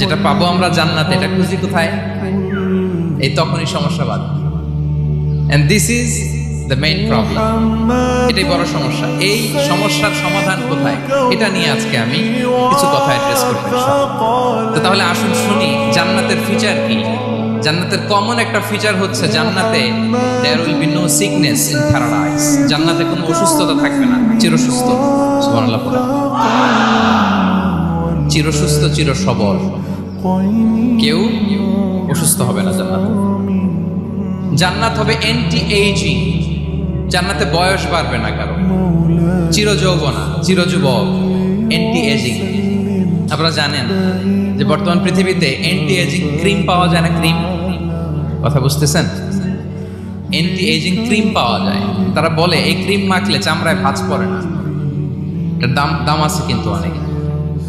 যেটা পাবো আমরা জান্নাতে এটা খুঁজি কোথায়? এই তখনই সমস্যাবাদ and this is the main problem এটাই বড় সমস্যা। এই সমস্যার সমাধান কোথায়? এটা নিয়ে আজকে আমি কিছু কথা অ্যাড্রেস করব তো তাহলে আসুন শুনি জান্নাতের ফিচার কি? জান্নাতের কমন একটা ফিচার হচ্ছে জান্নাতে there will be no sickness in paradise জান্নাতে কোনো অসুস্থতা থাকবে না চিরসুস্থ। সুবহানাল্লাহ পড়ে। চিরসুস্থ চির সবল কেউ অসুস্থ হবে না জান্নাতে। জান্নাত হবে এন্টি এইজিং জান্নাতে বয়স বাড়বে না কারও। চির যৌবনা চির যুবক এন্টি এজিং আপনারা জানেন যে বর্তমান পৃথিবীতে এন্টি এজিং ক্রিম পাওয়া যায় না ক্রিম কথা বুঝতেছেন? এন্টি এজিং ক্রিম পাওয়া যায়। তারা বলে, এই ক্রিম মাখলে চামড়ায় ভাঁজ পড়ে না। এটার দাম দাম আছে কিন্তু অনেক।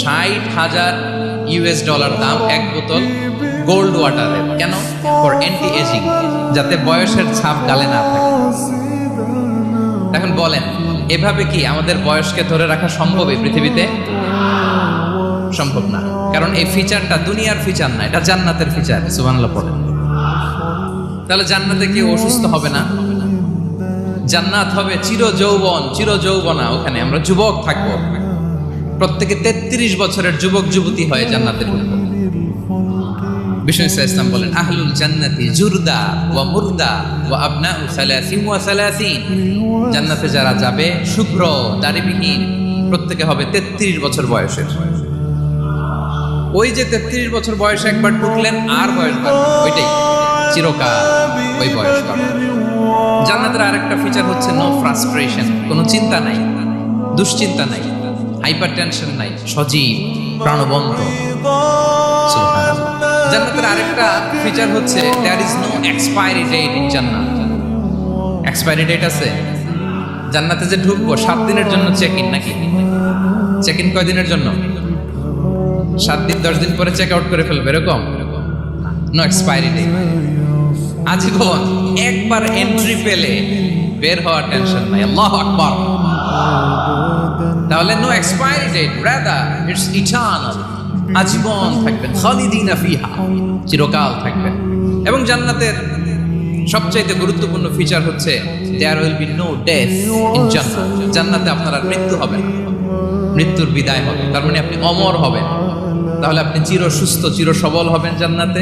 ষাট হাজার ইউএস ডলার দাম এক বোতল গোল্ড ওয়াটারের। কেন? ফর অ্যান্টি এজিং যাতে বয়সের ছাপ গালে না থাকে। এখন বলেন, এভাবে কি আমাদের বয়সকে ধরে রাখা সম্ভব এই পৃথিবীতে? সম্ভব না। কারণ এই ফিচারটা দুনিয়ার ফিচার না, এটা জান্নাতের ফিচার সুবহানাল্লাহ পড়ে তাহলে জান্নাতে কেউ অসুস্থ হবে না? জান্নাত হবে চির যৌবন চির যৌবনা ওখানে। আমরা যুবক থাকব। প্রত্যেকে তেত্রিশ বছরের যুবক, যুবতী হয়ে জান্নাতে ঢুকবো বিষ্ণু ইসা ইসলাম বলেন, আহলুল জান্নাতি জুরদা ওয়া মুরদা ওয়া আবনাউ সালাসিন ওয়া সালাসিন। জান্নাতে যারা যাবে, শুভ্র, দাড়িবিহীন, প্রত্যেকে হবে তেত্রিশ বছর বয়সের। ওই যে তেত্রিশ বছর বয়সে একবার ঢুকলেন, আর বয়স ওইটাই, চিরকাল ওই বয়স বাড়বে জান্নাতের আরেকটা ফিচার হচ্ছে নো ফ্রাস্ট্রেশন কোনো চিন্তা নাই, দুশ্চিন্তা নাই। হাইপার টেনশন নাই, সজীব, প্রাণবন্ত। জান্নাতের আরেকটা ফিচার হচ্ছে there is no expiry date in জান্নাত। এক্সপায়ারি ডেট আছে? জান্নাতে যে ঢুকবো, সাত দিনের জন্য চেক ইন নাকি? চেক ইন কয় দিনের জন্য? সাত দিন, দশ দিন পরে চেক আউট করে ফেলবে, এরকম? নো এক্সপায়ারি ডেট আজীবন একবার এন্ট্রি পেলে বের হওয়ার টেনশন নাই। আল্লাহ আকবার। তাহলে no expiry date rather it's eternal আজীবন থাকবেন, খালিদিনা ফিহা, চিরকাল থাকবেন। এবং জান্নাতের সবচাইতে গুরুত্বপূর্ণ ফিচার হচ্ছে there will be no death in জান্নাত। জান্নাতে আপনার আর মৃত্যু হবে না। মৃত্যুর বিদায় হবে, তার মানে আপনি অমর হবেন। তাহলে আপনি চির সুস্থ, চির সবল হবেন জান্নাতে।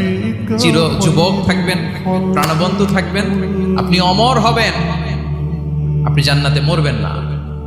চির যুবক থাকবেন, প্রাণবন্ত থাকবেন। আপনি অমর হবেন, আপনি জান্নাতে মরবেন না।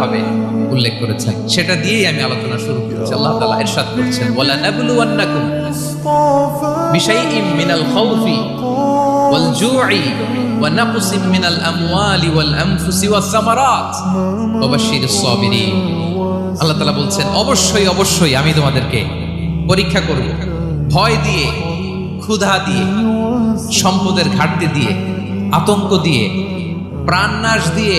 ভাবে উল্লেখ করেছেন। সেটা দিয়েই আমি আলোচনা শুরু করেছি। আল্লাহ তাআলা ইরশাদ করছেন, ওয়ালা নাবলুওয়ান্নাকুম বিশাইইম মিনাল খাউফি ওয়াল জু'i ওয়া নাকসিম মিনাল আমওয়ালি ওয়াল আনফুসি ওয়াস সামারাত ওয়া সাবিরিন। আল্লাহ তাআলা বলছেন, অবশ্যই অবশ্যই আমি তোমাদেরকে পরীক্ষা করব। ভয় দিয়ে, ক্ষুধা দিয়ে, সম্পদের ঘাটতি দিয়ে, আতঙ্ক দিয়ে, প্রাণনাশ দিয়ে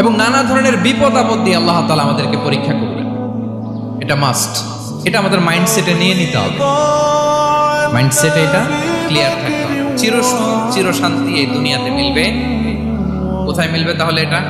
এবং নানা ধরনের বিপদ আপদ দিয়ে আল্লাহ তালা আমাদেরকে পরীক্ষা করবে এটা মাস্ট এটা আমাদের মাইন্ডসেটে নিয়ে নিতে হবে। মাইন্ডসেটে এটা ক্লিয়ার থাকতে হবে। চিরসুখ চিরশান্তি এই দুনিয়াতে মিলবে। কোথায় মিলবে তাহলে এটা?